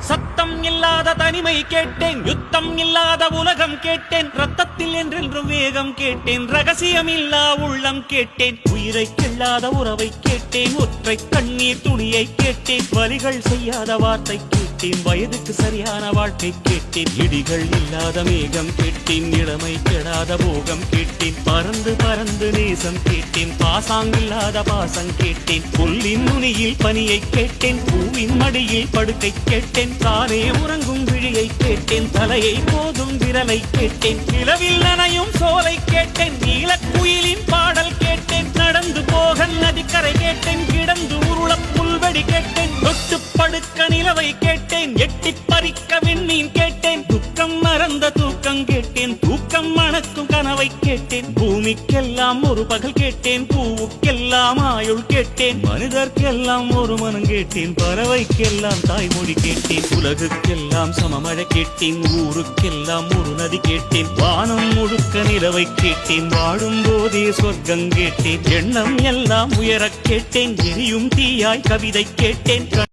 சத்தம் இல்லாத தனிமை கேட்டேன் யுத்தம் இல்லாத உலகம் கேட்டேன் ரத்தத்தில் என்றென்றும் வேகம் கேட்டேன் ரகசியம் இல்லா உள்ளம் கேட்டேன் உயிரை கிள்ளாத உறவை கேட்டேன் ஒற்றை கண்ணீர் துணியை கேட்டேன் வலிகள் செய்யாத வார்த்தை கேட்டேன் வயதுக்கு சரியான வாழ்க்கை கேட்டேன் இடிகள் இல்லாத மேகம் கேட்டேன் இளமை கெடாத போகம் கேட்டேன் பறந்து பறந்து நேசம் கேட்டேன் பாசாங்கில்லாத பாசம் கேட்டேன் புல்லின் நுனியில் பனியை கேட்டேன் பூவின் மடியில் படுக்கை கேட்டேன் தானே உறங்கும் விழியை கேட்டேன் தலையை போதும் விரலை கேட்டேன் நிலவில் நனையும் சோலை கேட்டேன் நீலக்குயிலின் பாடல் கேட்டேன் நடந்து போக நதிக்கரை கேட்டேன் கேட்டேன் படுக்க நிலவை கேட்டேன் எட்டி பறிக்க விண்மீன் கேட்டேன் துக்கம் மறந்த தூக்கம் கேட்டேன் தூக்கம் மணக்கும் கனவை கேட்டேன் பூமிக்கெல்லாம் ஒரு பகல் கேட்டேன் பூவுக்கெல்லாம் ஆயுள் கேட்டேன் மனிதர்க்கெல்லாம் ஒரு மனம் கேட்டேன் பறவைக்கெல்லாம் தாய்மொழி கேட்டேன் உலகுக்கெல்லாம் சமமழை கேட்டேன் ஊருக்கெல்லாம் ஒரு நதி கேட்டேன் வானம் முழுக்க நிலவை கேட்டேன் வாழும் போதே சொர்க்கம் கேட்டேன் எண்ணம் எல்லாம் உயரக் கேட்டேன் எரியும் தீயாய் கவிதை கேட்டேன்